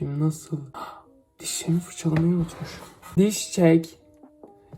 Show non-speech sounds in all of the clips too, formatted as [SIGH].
Şimdi nasıl? Dişlerimi fırçalamayı unutmuşum. Diş çek.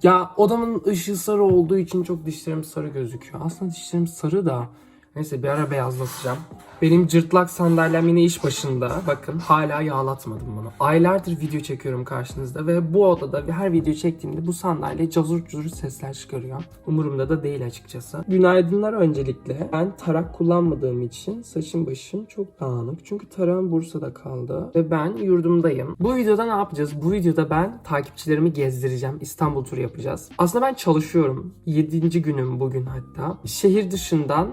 Ya odamın ışığı sarı olduğu için çok dişlerim sarı gözüküyor. Aslında dişlerim sarı da. Neyse bir ara beyazlatacağım. Benim cırtlak sandalyem yine iş başında. Bakın hala yağlatmadım bunu. Aylardır video çekiyorum karşınızda ve bu odada ve her video çektiğimde bu sandalye cazur cazur sesler çıkarıyor. Umurumda da değil açıkçası. Günaydınlar öncelikle. Ben tarak kullanmadığım için saçım başım çok dağınık. Çünkü tarağım Bursa'da kaldı ve ben yurdumdayım. Bu videoda ne yapacağız? Bu videoda ben takipçilerimi gezdireceğim. İstanbul turu yapacağız. Aslında ben çalışıyorum. 7. günüm bugün hatta. Şehir dışından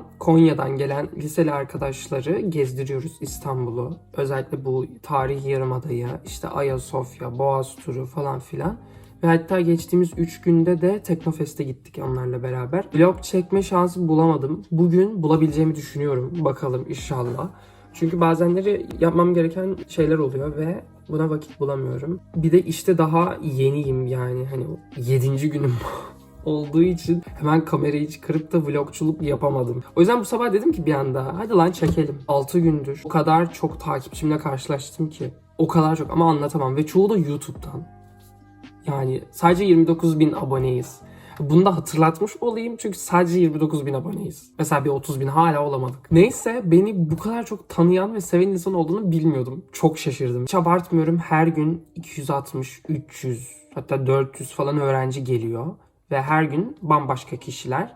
Konya'dan gelen liseli arkadaşları gezdiriyoruz İstanbul'u. Özellikle bu tarihi yarımadayı, işte Ayasofya, Boğaz turu falan filan. Ve hatta geçtiğimiz 3 günde de Teknofest'e gittik onlarla beraber. Vlog çekme şansı bulamadım. Bugün bulabileceğimi düşünüyorum. Bakalım inşallah. Çünkü bazenleri yapmam gereken şeyler oluyor ve buna vakit bulamıyorum. Bir de işte daha yeniyim yani hani 7. günüm [LAUGHS] olduğu için hemen kamerayı çıkarıp da vlogçuluk yapamadım. O yüzden bu sabah dedim ki bir anda hadi lan çekelim. 6 gündür o kadar çok takipçimle karşılaştım ki. O kadar çok ama anlatamam ve çoğu da YouTube'dan. Yani sadece 29 bin aboneyiz. Bunu da hatırlatmış olayım çünkü sadece 29 bin aboneyiz. Mesela bir 30 bin hala olamadık. Neyse beni bu kadar çok tanıyan ve seven insan olduğunu bilmiyordum. Çok şaşırdım. Hiç abartmıyorum her gün 260, 300 hatta 400 falan öğrenci geliyor. Ve her gün bambaşka kişiler.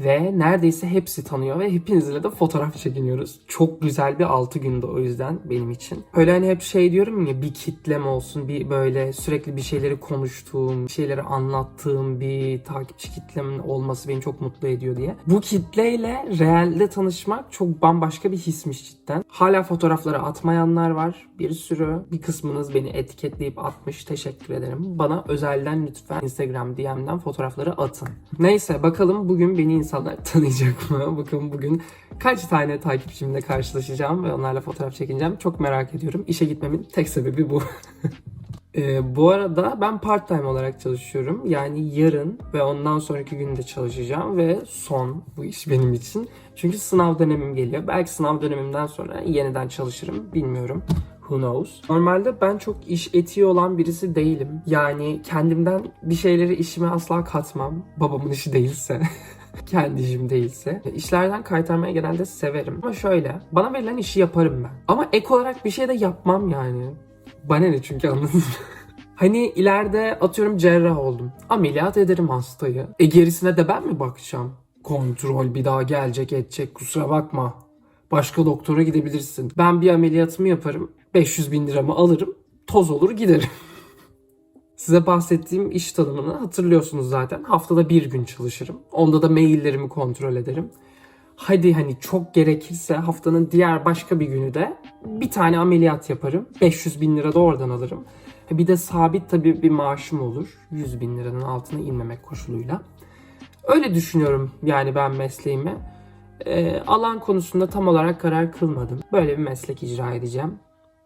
Ve neredeyse hepsi tanıyor ve hepinizle de fotoğraf çekiniyoruz. Çok güzel bir 6 günde o yüzden benim için. Öyle hani hep şey diyorum ya bir kitlem olsun, bir böyle sürekli bir şeyleri konuştuğum, bir şeyleri anlattığım bir takipçi kitlemin olması beni çok mutlu ediyor diye. Bu kitleyle realde tanışmak çok bambaşka bir hismiş cidden. Hala fotoğrafları atmayanlar var. Bir sürü. Bir kısmınız beni etiketleyip atmış. Teşekkür ederim. Bana özelden lütfen Instagram DM'den fotoğrafları atın. Neyse bakalım bugün beni insanlar [LAUGHS] tanıyacak mı? Bakın bugün kaç tane takipçimle karşılaşacağım ve onlarla fotoğraf çekineceğim. Çok merak ediyorum. İşe gitmemin tek sebebi bu. [LAUGHS] Ee, bu arada ben part time olarak çalışıyorum. Yani yarın ve ondan sonraki günde çalışacağım ve son bu iş benim için. Çünkü sınav dönemim geliyor. Belki sınav dönemimden sonra yeniden çalışırım. Bilmiyorum. Who knows? Normalde ben çok iş etiği olan birisi değilim. Yani kendimden bir şeyleri işime asla katmam. Babamın işi değilse. [LAUGHS] [LAUGHS] kendi değilse. İşlerden kaytarmaya genelde severim. Ama şöyle, bana verilen işi yaparım ben. Ama ek olarak bir şey de yapmam yani. Bana ne çünkü anladın? [LAUGHS] Hani ileride atıyorum cerrah oldum. Ameliyat ederim hastayı. E gerisine de ben mi bakacağım? Kontrol bir daha gelecek edecek kusura bakma. Başka doktora gidebilirsin. Ben bir ameliyatımı yaparım. 500 bin liramı alırım. Toz olur giderim. [LAUGHS] Size bahsettiğim iş tanımını hatırlıyorsunuz zaten. Haftada bir gün çalışırım. Onda da maillerimi kontrol ederim. Hadi hani çok gerekirse haftanın diğer başka bir günü de bir tane ameliyat yaparım. 500 bin lira da oradan alırım. Bir de sabit tabii bir maaşım olur. 100 bin liranın altına inmemek koşuluyla. Öyle düşünüyorum yani ben mesleğimi. Ee, alan konusunda tam olarak karar kılmadım. Böyle bir meslek icra edeceğim.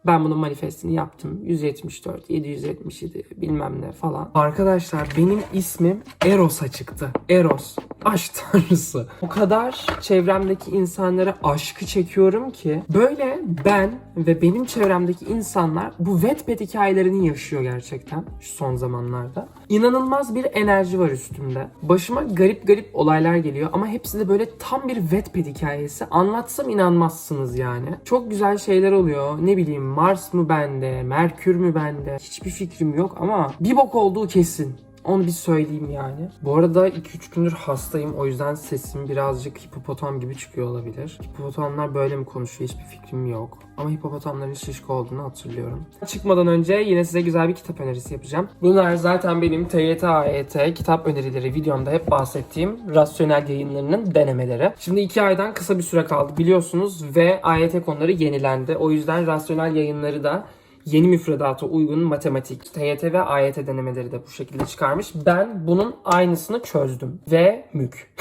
Ben bunun manifestini yaptım. 174, 777 bilmem ne falan. Arkadaşlar benim ismim Eros'a çıktı. Eros. Aşk [LAUGHS] tanrısı. O kadar çevremdeki insanlara aşkı çekiyorum ki böyle ben ve benim çevremdeki insanlar bu Wattpad hikayelerini yaşıyor gerçekten şu son zamanlarda. İnanılmaz bir enerji var üstümde. Başıma garip garip olaylar geliyor ama hepsi de böyle tam bir Wattpad hikayesi. Anlatsam inanmazsınız yani. Çok güzel şeyler oluyor. Ne bileyim Mars mı bende, Merkür mü bende? Hiçbir fikrim yok ama bir bok olduğu kesin. Onu bir söyleyeyim yani. Bu arada 2-3 gündür hastayım. O yüzden sesim birazcık hipopotam gibi çıkıyor olabilir. Hipopotamlar böyle mi konuşuyor hiçbir fikrim yok. Ama hipopotamların şişko olduğunu hatırlıyorum. Çıkmadan önce yine size güzel bir kitap önerisi yapacağım. Bunlar zaten benim TYT AYT kitap önerileri videomda hep bahsettiğim rasyonel yayınlarının denemeleri. Şimdi 2 aydan kısa bir süre kaldı biliyorsunuz ve AYT konuları yenilendi. O yüzden rasyonel yayınları da yeni müfredata uygun matematik, TYT ve AYT denemeleri de bu şekilde çıkarmış. Ben bunun aynısını çözdüm. Ve mük.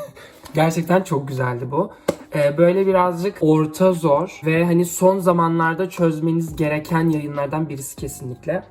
[LAUGHS] Gerçekten çok güzeldi bu. Ee, böyle birazcık orta zor ve hani son zamanlarda çözmeniz gereken yayınlardan birisi kesinlikle.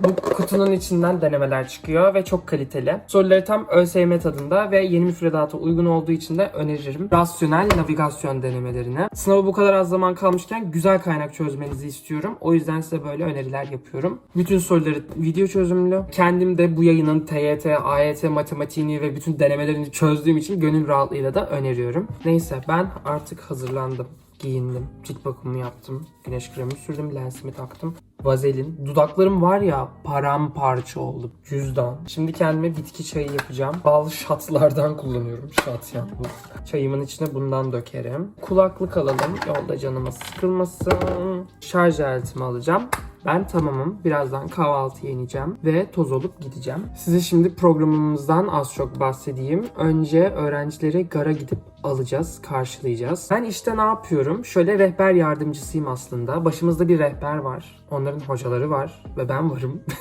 Bu kutunun içinden denemeler çıkıyor ve çok kaliteli. Soruları tam ÖSYM tadında ve yeni müfredata uygun olduğu için de öneririm. Rasyonel navigasyon denemelerini. Sınava bu kadar az zaman kalmışken güzel kaynak çözmenizi istiyorum. O yüzden size böyle öneriler yapıyorum. Bütün soruları video çözümlü. Kendim de bu yayının TYT, AYT matematiğini ve bütün denemelerini çözdüğüm için gönül rahatlığıyla da öneriyorum. Neyse ben artık hazırlandım. Giyindim. Cilt bakımımı yaptım. Güneş kremi sürdüm. Lensimi taktım. Vazelin. Dudaklarım var ya paramparça oldu. Cüzdan. Şimdi kendime bitki çayı yapacağım. Bal şatlardan kullanıyorum. Şat ya bu. Çayımın içine bundan dökerim. Kulaklık alalım. Yolda canıma sıkılmasın. Şarj aletimi alacağım. Ben tamamım. Birazdan kahvaltı yeneceğim ve toz olup gideceğim. Size şimdi programımızdan az çok bahsedeyim. Önce öğrencileri gara gidip alacağız, karşılayacağız. Ben işte ne yapıyorum? Şöyle rehber yardımcısıyım aslında. Başımızda bir rehber var. Onların hocaları var ve ben varım. [LAUGHS]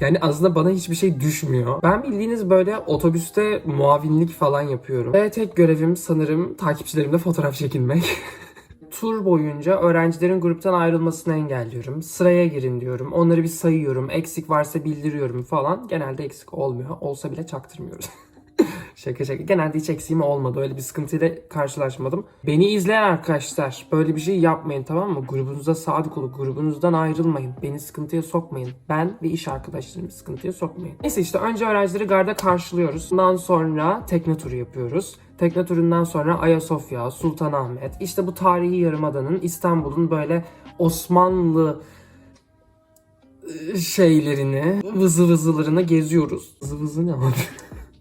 Yani aslında bana hiçbir şey düşmüyor. Ben bildiğiniz böyle otobüste muavinlik falan yapıyorum. Ve tek görevim sanırım takipçilerimle fotoğraf çekinmek. [LAUGHS] Tur boyunca öğrencilerin gruptan ayrılmasını engelliyorum. Sıraya girin diyorum. Onları bir sayıyorum. Eksik varsa bildiriyorum falan. Genelde eksik olmuyor. Olsa bile çaktırmıyoruz. [LAUGHS] şaka şaka. Genelde hiç eksiğim olmadı. Öyle bir sıkıntıyla karşılaşmadım. Beni izleyen arkadaşlar böyle bir şey yapmayın tamam mı? Grubunuza sadık olun. Grubunuzdan ayrılmayın. Beni sıkıntıya sokmayın. Ben ve iş arkadaşlarımı sıkıntıya sokmayın. Neyse işte önce öğrencileri garda karşılıyoruz. Bundan sonra tekne turu yapıyoruz. Tekne turundan sonra Ayasofya, Sultanahmet, işte bu tarihi yarımadanın İstanbul'un böyle Osmanlı ıı, şeylerini, vızı vızılarını geziyoruz. Vızı vızı ne abi?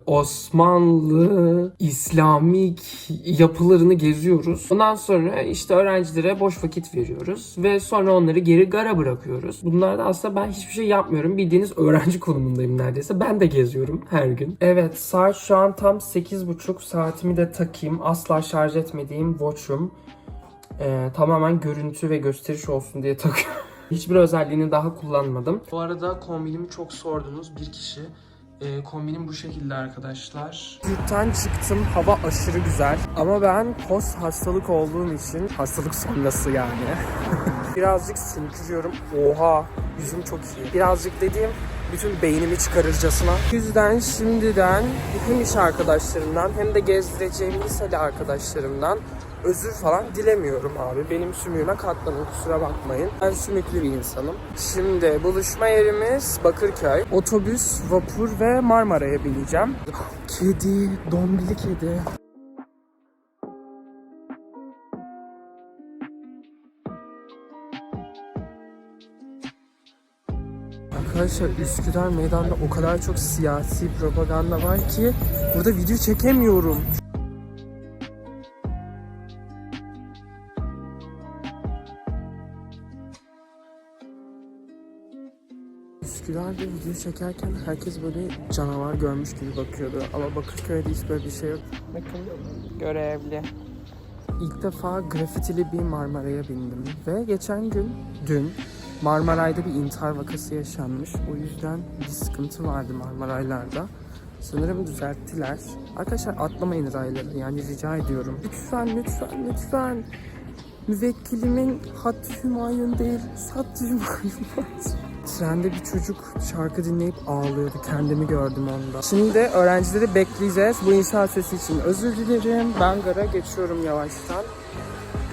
Osmanlı, İslamik yapılarını geziyoruz. Ondan sonra işte öğrencilere boş vakit veriyoruz ve sonra onları geri gara bırakıyoruz. Bunlarda aslında ben hiçbir şey yapmıyorum. Bildiğiniz öğrenci [LAUGHS] konumundayım neredeyse. Ben de geziyorum her gün. Evet saat şu an tam 8.30 saatimi de takayım. Asla şarj etmediğim watch'um. Ee, tamamen görüntü ve gösteriş olsun diye takıyorum. [LAUGHS] Hiçbir özelliğini daha kullanmadım. Bu arada kombinimi çok sordunuz bir kişi. Ee, kombinim bu şekilde arkadaşlar. Yurttan çıktım. Hava aşırı güzel. Ama ben post hastalık olduğum için hastalık sonrası yani. [LAUGHS] Birazcık sümkürüyorum. Oha yüzüm çok iyi. Birazcık dediğim bütün beynimi çıkarırcasına. Yüzden şimdiden hem iş arkadaşlarımdan hem de gezdireceğim liseli arkadaşlarımdan özür falan dilemiyorum abi. Benim sümüğüme katlanın kusura bakmayın. Ben sümüklü bir insanım. Şimdi buluşma yerimiz Bakırköy. Otobüs, vapur ve Marmara'ya bineceğim. [LAUGHS] Kedi, dombili kedi. Arkadaşlar Üsküdar meydanda o kadar çok siyasi propaganda var ki burada video çekemiyorum. Üsküdar'da video çekerken herkes böyle canavar görmüş gibi bakıyordu. Ama Bakırköy'de hiç böyle bir şey yok. Bakın görevli. İlk defa grafitili bir Marmara'ya bindim. Ve geçen gün, dün Marmaray'da bir intihar vakası yaşanmış. O yüzden bir sıkıntı vardı Marmaraylarda. Sanırım düzelttiler. Arkadaşlar atlamayın rayları yani rica ediyorum. Lütfen lütfen lütfen. Müvekkilimin Hattı Hümayun değil, Sattı Hümayun var. Trende bir çocuk şarkı dinleyip ağlıyordu. Kendimi gördüm onda. Şimdi öğrencileri bekleyeceğiz. Bu inşaat sesi için özür dilerim. Ben gara geçiyorum yavaştan.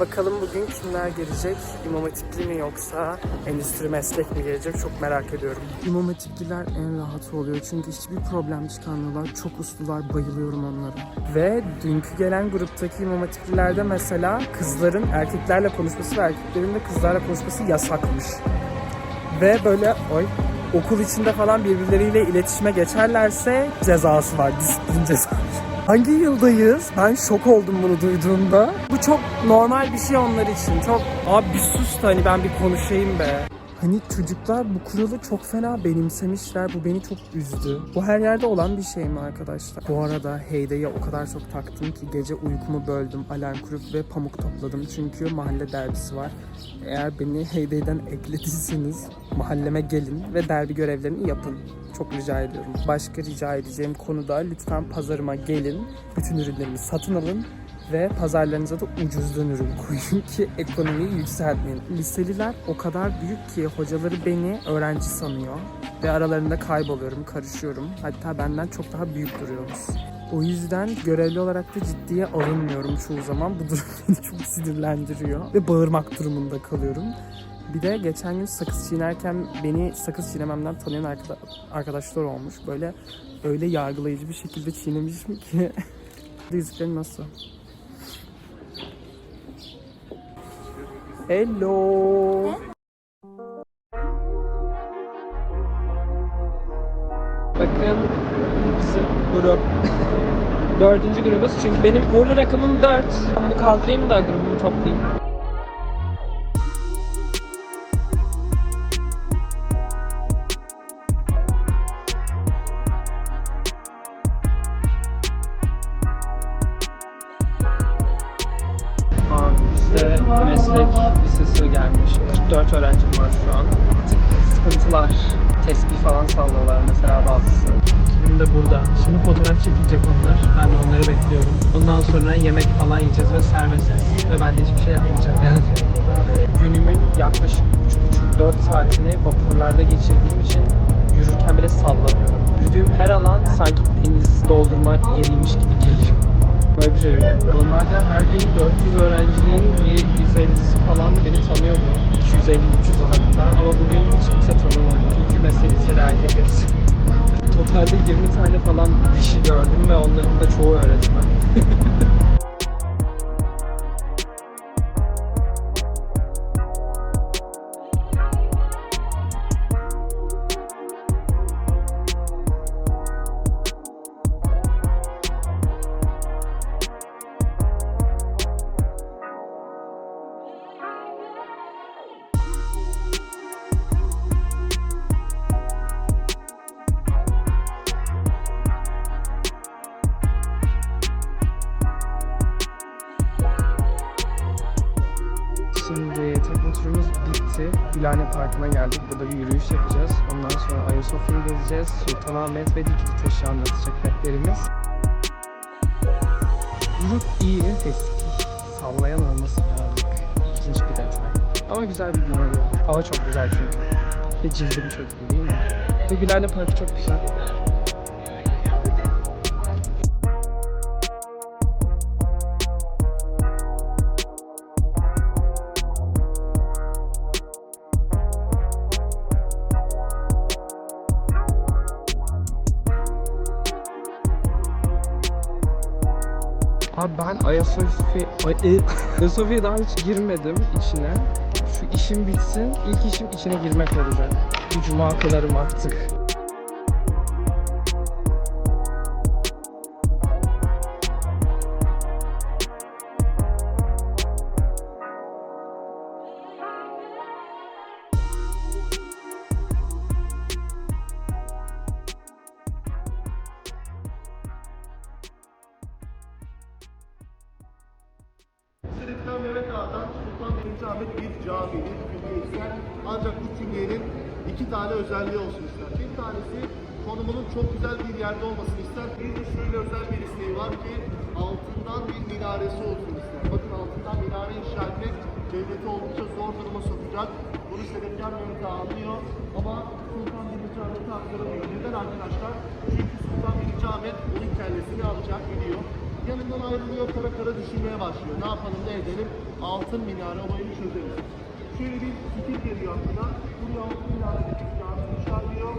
Bakalım bugün kimler gelecek? İmam Hatipli mi yoksa endüstri meslek mi gelecek? Çok merak ediyorum. İmam Hatipliler en rahatı oluyor çünkü hiçbir problem çıkarmıyorlar. Çok uslular, bayılıyorum onlara. Ve dünkü gelen gruptaki İmam Hatiplilerde mesela kızların erkeklerle konuşması ve erkeklerin de kızlarla konuşması yasakmış. Ve böyle oy okul içinde falan birbirleriyle iletişime geçerlerse cezası var, disiplin cezası. Hangi yıldayız? Ben şok oldum bunu duyduğumda. Bu çok normal bir şey onlar için. Çok abi bir sus da hani ben bir konuşayım be. Hani çocuklar bu kuralı çok fena benimsemişler. Bu beni çok üzdü. Bu her yerde olan bir şey mi arkadaşlar? Bu arada Heyde'ye o kadar çok taktım ki gece uykumu böldüm. Alarm kurup ve pamuk topladım. Çünkü mahalle derbisi var. Eğer beni Heyde'den eklediyseniz mahalleme gelin ve derbi görevlerini yapın. Çok rica ediyorum. Başka rica edeceğim konu da lütfen pazarıma gelin. Bütün ürünlerimi satın alın Ve pazarlarınıza da ucuzdan ürün [LAUGHS] koyun ki ekonomiyi yükseltmeyin. Liseliler o kadar büyük ki hocaları beni öğrenci sanıyor. Ve aralarında kayboluyorum, karışıyorum. Hatta benden çok daha büyük duruyoruz. O yüzden görevli olarak da ciddiye alınmıyorum çoğu zaman. Bu durum [LAUGHS] beni çok sinirlendiriyor. Ve bağırmak durumunda kalıyorum. Bir de geçen gün sakız çiğnerken beni sakız çiğnememden tanıyan arkada- arkadaşlar olmuş. Böyle öyle yargılayıcı bir şekilde çiğnemişim ki. [LAUGHS] Yüzüklerim nasıl? Hello. Bakın bizim grup. Dördüncü grubuz çünkü benim uğurlu rakamım dört. Ben bunu kaldırayım da grubumu toplayayım. Meslek lisesi gelmiş. 44 öğrencim var şu an. Sıkıntılar. Tespih falan sallıyorlar mesela bazısı. Şimdi de burada. Şimdi fotoğraf çekilecek onlar. Ben de onları bekliyorum. Ondan sonra yemek falan yiyeceğiz ve serbestiz. Ve ben de hiçbir şey yapmayacağım yani. Günümün yaklaşık 3,5-4 saatini vapurlarda geçirdiğim için yürürken bile sallanıyorum. Yürüdüğüm her alan sanki deniz doldurma yeriymiş gibi geliyor. Şey. Normalde her gün 400 öğrencinin bir 150'si falan beni tanıyordu. 250-300 hatta ama bugün hiç kimse tanımadı. Çünkü meslek liseli erkek. Totalde 20 tane falan kişi gördüm ve onların da çoğu öğretmen. [LAUGHS] Parkı'na geldik. Burada bir yürüyüş yapacağız. Ondan sonra Ayasofya'yı gezeceğiz. Sultanahmet ve Dikili Taşı anlatacak rehberimiz. Grup iyi. Eski. Sallayan olması birazcık ilginç bir detay. Ama güzel bir gün oluyor. Hava çok güzel çünkü. Ve cildim çok iyi değil mi? Ve Gülhane Parkı çok güzel. Ayasofya, Ay, e, Ayasofya'ya daha hiç girmedim içine. Şu işim bitsin, ilk işim içine girmek olacak. Bu cuma kadarım artık. Sırıktan Mehmet Ağa'dan Sultan 1. Ahmet bir caminin külliye ister. Ancak bu külliyenin iki tane özelliği olsun ister. Bir tanesi konumunun çok güzel bir yerde olmasını ister. Bir de şöyle özel bir isteği var ki altından bir minaresi olsun ister. Bakın altından minare inşa etmek devleti oldukça zor duruma sokacak. Bunu Sırıktan Mehmet Ağa anlıyor ama Sultan 1. Ahmet'e aktaramıyor. Neden arkadaşlar? Çünkü Sultan 1. Ahmet onun kellesini alacak biliyor. Yanından ayrılıyor, kara kara düşünmeye başlıyor. Ne yapalım, ne edelim? Altın minare olayını çözeriz. Şöyle bir fikir geliyor aklına. Buraya altın minare dedik, inşa ediyor.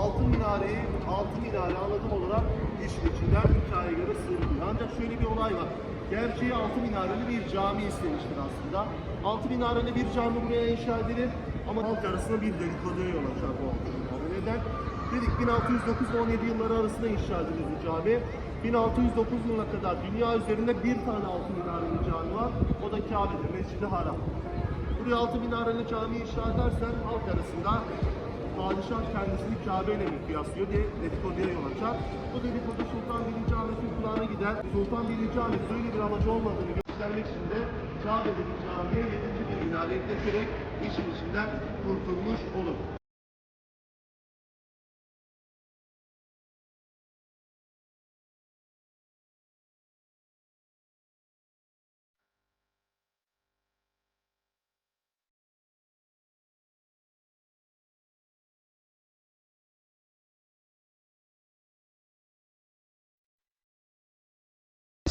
Altın minareyi, altın minare anlatım olarak işin içinden hikaye göre sığdırıyor. Ancak şöyle bir olay var. Gerçeği altı minareli bir cami istemiştir aslında. Altı minareli bir cami buraya inşa edilir. Ama halk arasında bir dedikoduya yol açar bu altı minare. Neden? Dedik 1609 ve 17 yılları arasında inşa edilir bu cami. 1609 yılına kadar dünya üzerinde bir tane altı minareli cami var. O da Kabe'dir, Mescid-i Haram. Buraya altı minareli cami inşa edersen halk arasında padişah kendisini Kabe ile mi kıyaslıyor diye dedikoduya yol açar. Bu dedikodu Sultan 1. Ahmet'in kulağına gider. Sultan 1. Ahmet böyle bir amacı olmadığını göstermek için de Kabe'deki camiye 7. bir minare ekleterek işin içinden kurtulmuş olur.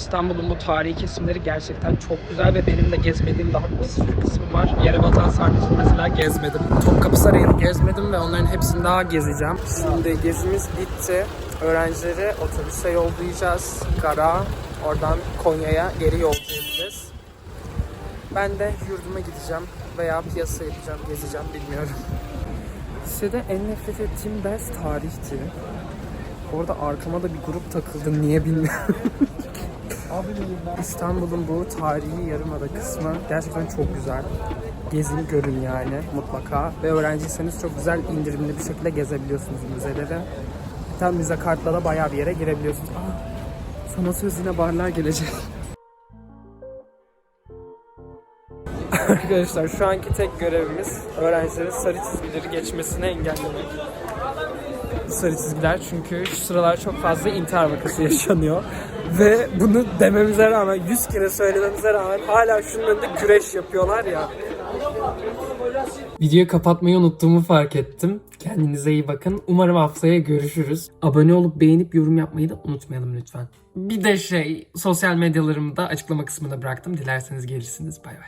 İstanbul'un bu tarihi kesimleri gerçekten çok güzel ve benim de gezmediğim daha bir sürü kısmı var. Yerebatan Sarnıcı'nı mesela gezmedim. Topkapı Sarayı'nı gezmedim ve onların hepsini daha gezeceğim. Şimdi gezimiz bitti. Öğrencileri otobüse yollayacağız. Gara, oradan Konya'ya geri yollayacağız. Ben de yurduma gideceğim veya piyasa yapacağım, gezeceğim bilmiyorum. Lisede en nefret ettiğim ders tarihti. Orada arkama da bir grup takıldı niye bilmiyorum. [LAUGHS] İstanbul'un bu tarihi yarımada kısmı gerçekten çok güzel. Gezin görün yani mutlaka. Ve öğrenciyseniz çok güzel indirimli bir şekilde gezebiliyorsunuz müzeleri. Hatta müze kartla da bayağı bir yere girebiliyorsunuz. Aa, sana söz yine barlar gelecek. [LAUGHS] Arkadaşlar şu anki tek görevimiz öğrencilerin sarı çizgileri geçmesini engellemek. Sarı çizgiler çünkü şu sıralar çok fazla intihar vakası [LAUGHS] yaşanıyor. Ve bunu dememize rağmen 100 kere söylememize rağmen hala şunun önünde güreş yapıyorlar ya. Videoyu kapatmayı unuttuğumu fark ettim. Kendinize iyi bakın. Umarım haftaya görüşürüz. Abone olup beğenip yorum yapmayı da unutmayalım lütfen. Bir de şey sosyal medyalarımı da açıklama kısmına bıraktım. Dilerseniz gelirsiniz. Bay bay.